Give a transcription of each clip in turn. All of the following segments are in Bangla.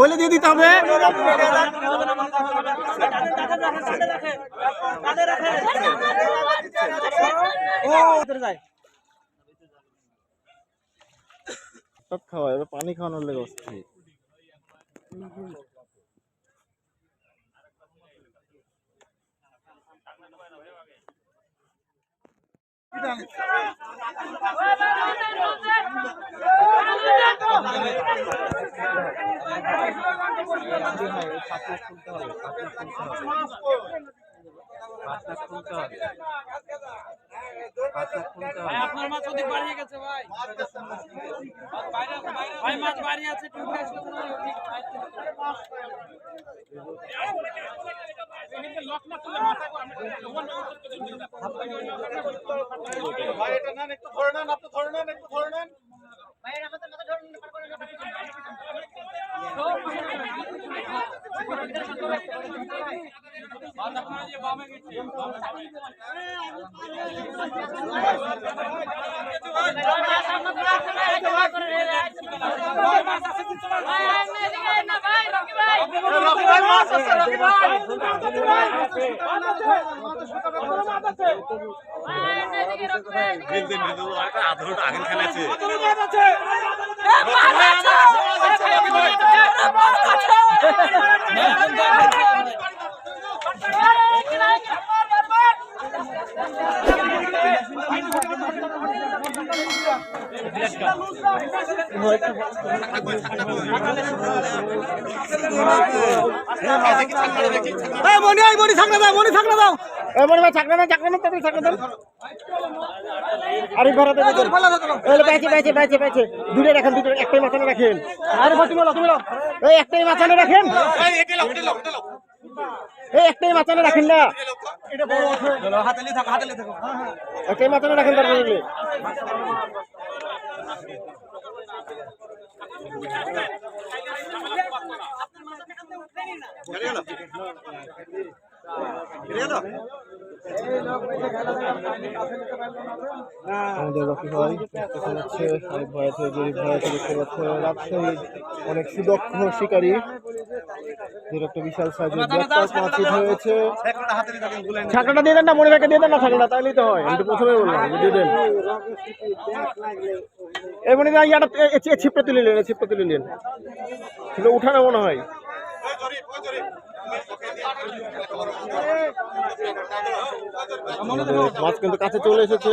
হলে দিয়ে দিতে হবে। সব খাওয়া এবার পানি খাওয়ানোর লেগে অস্থির। আপনার মাছ অধিক বাড়িয়ে গেছে ভাই ভাই মাছ বাড়িয়ে আছে আসলে তো নয়, ঠিক ভাই। মাছ আপনার যে বামে গেছে এই মনি এই মনি ছাকনা দাও মনি ছাকনা দাও। মনি ভাই দাও তাড়াতাড়ি ছাকনা দাও। আরে ঘরে দেবে এই পেছে পেছে পেছে পেছে দুটো রাখেন দুটো। একটাই মাথানে রাখেন। আরে বলো তুমি লাও এই একটাই মাথানে রাখেন। এই একটাই মাথানে রাখেন না। একটাই মাথানে রাখেন তারপরে এগুলি। আমাদের রকি ভাই আছে দেখতে পাচ্ছে। অনেক সুদক্ষ শিকারী। একটা বিশাল সাইজের হয়েছে ছাকড়াটা দিয়ে দেন না মনে রেখে দিয়ে দেন না ছাকড়াটা তাইলেই তো হয়। আমি তো প্রথমে বললাম দিয়ে দেন। এই মনে হয় ইয়াটা ছিপটা তুলে নিলেন ছিপটা তুলে নিলেন। ছিল উঠানো মনে হয়। মাছ কিন্তু কাছে চলে এসেছে।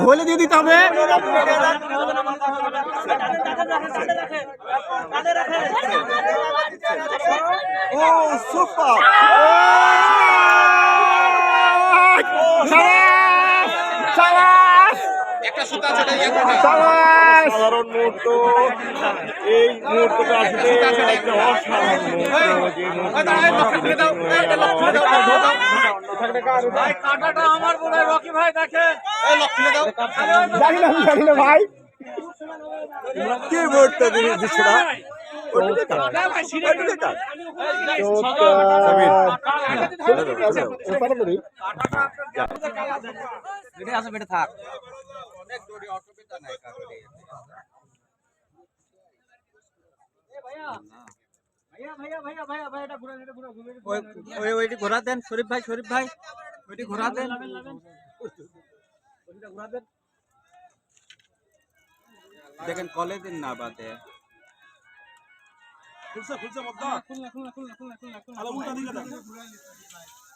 হলে দিয়ে দিতে হবে। ও সুপার। সাধারণ মুহূর্ত এই মুহূর্তটা আসলে একটা অসাধারণ মুহূর্ত মুহূর্তটা কাটাটা আমার বলে রকি ভাই দেখে। জানি না জানি না ভাই। কি ওই ওই ওইটি ঘোরা দেন শরীফ ভাই শরীফ ভাই ওইটি ঘোরা দেন। দেখেন কলে দিন। না বাদে। কথা বলো না খুলনা খুলনা খুলনা খুলনা খুলনা তো।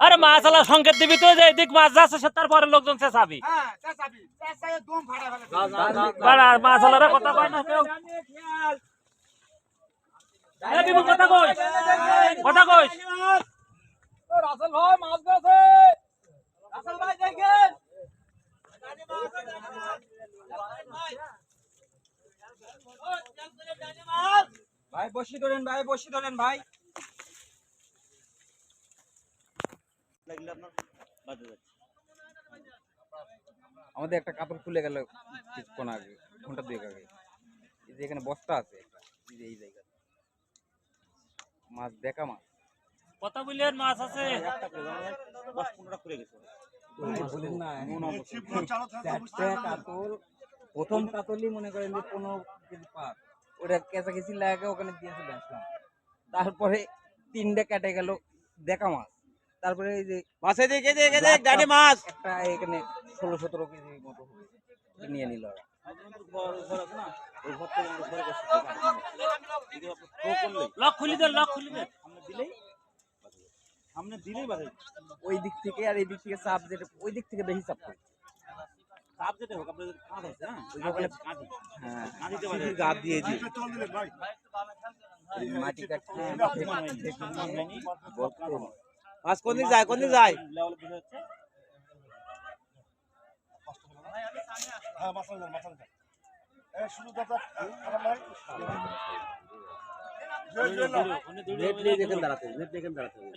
আরে মাছ আলা সংকেত দিবি তো যে এদিক মাছ যাচ্ছে সে তারপরে লোকজন সে চাবি আর মাছ আলারা কথা কয় না কেউ? কথা কই কথা কই রাসেল ভাই মাছ গেছে রাসেল ভাই দেখেন ভাই বসি ধরেন ভাই বসি ধরেন ভাই। আমাদের একটা কাপড় খুলে গেল কিছুক্ষণ আগে ঘণ্টা দুয়েক আগে। এই যে এখানে বস্তা আছে এই যে এই জায়গা মাছ দেখা মাছ। কথা বললেন মাছ আছে। কাতল প্রথম কাতলই মনে করেন যে পনেরো কেজি পার ওটা কেঁচাকেচি লাগে ওখানে দিয়ে চলে আসলাম। তারপরে তিনটে কেটে গেল দেখা মাছ। তারপরে এই যে মাছে দেখে দেখে দেখ, ডাডি মাছ। একটা এখানে ষোলো সতেরো কেজি মতো নিয়ে নিল ওরা। লক খুলি দে লক খুলি দে। ওই দিক থেকে আর এই দিক থেকে চাপ যেটা ওই দিক থেকে বেশি চাপ পড়ে। ওই হ্যাঁ। দিয়েছি মাটি কাটতে মাছ কোন দিক যায় কোন দিক যায়?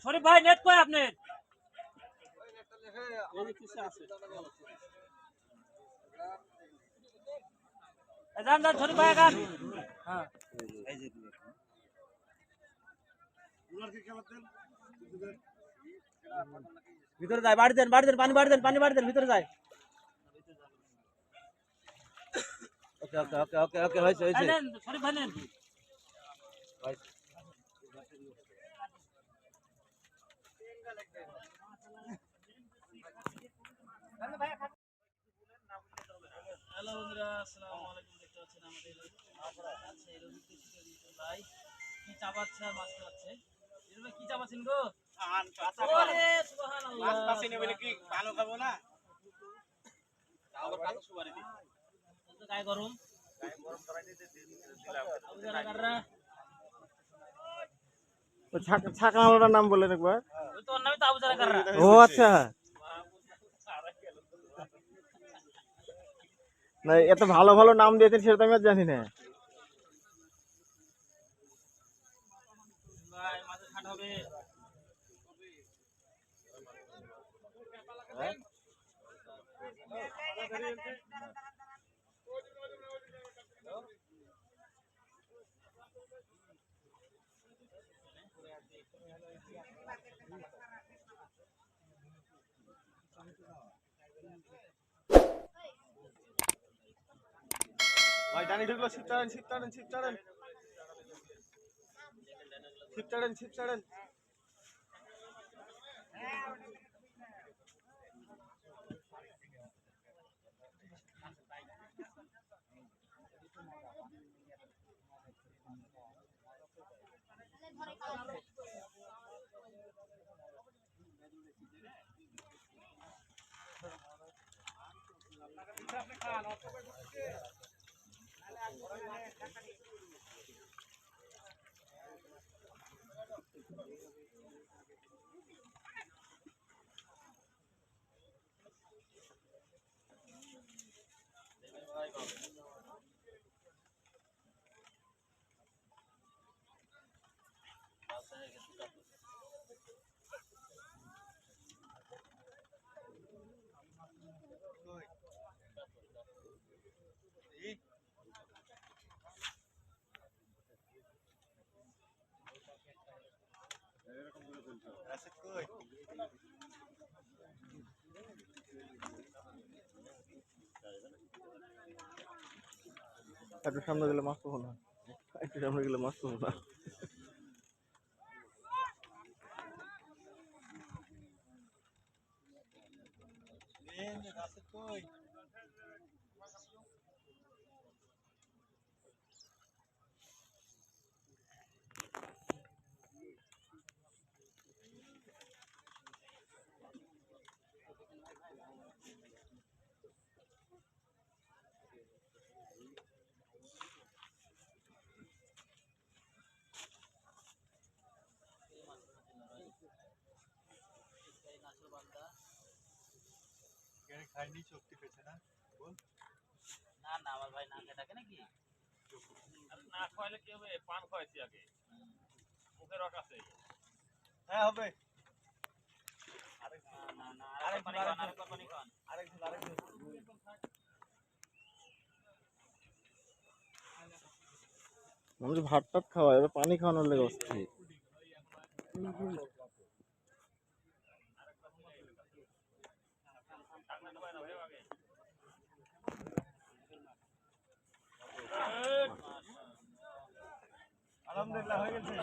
শরীফ ভাই নেট কই আপনি এই যান যান শরীফ ভাই গান ভিতরে যায় বাড়ি দেন বাড়ি দেন পানি বাড়ি দেন পানি বাড়ি দেন ভিতরে যায়। ওকে ওকে ওকে ওকে ওকে হয়েছে হয়েছে। শরীফ ভাই নেন। হ্যালো বন্ধুরা আসসালামু আলাইকুম দেখতে পাচ্ছেন আমাদের আছে রবি ভাই। কি চাবাচ্ছে আর মাছ খাচ্ছে? এর কি চাবাচ্ছেন গো? বলে গরম? নাম বলেন একবার। ওই তো ওর নামই তো আবু জারা কাররা ও আচ্ছা। না এত ভালো ভালো নাম দিয়েছেন সেটা তো আমি আর জানি না ভাই মাঝে খাট হবে ভাই ডানি ঢুকলো ছিপ চাড়েন ছিপ চাড়েন ছিপ চাড়েন Thank you. ছিপ চাড়েন একটু সামনে গেলে মাছ পাবো না একটু সামনে গেলে মাছ পাবো না। না না? আমার ভাই না খেয়ে থাকে নাকি না খাওয়াইলে কি হবে? পান খাওয়াইছি আগে। মুখে রক আছে। হ্যাঁ হবে। না না আরেক পানি খান আরেক পানি খান। আরেকজন আরেকজন। মানুষ ভাত টাত খাওয়া এবার পানি খাওয়ানোর লেগে অস্থির। আলহামদুলিল্লাহ হয়ে গেছে।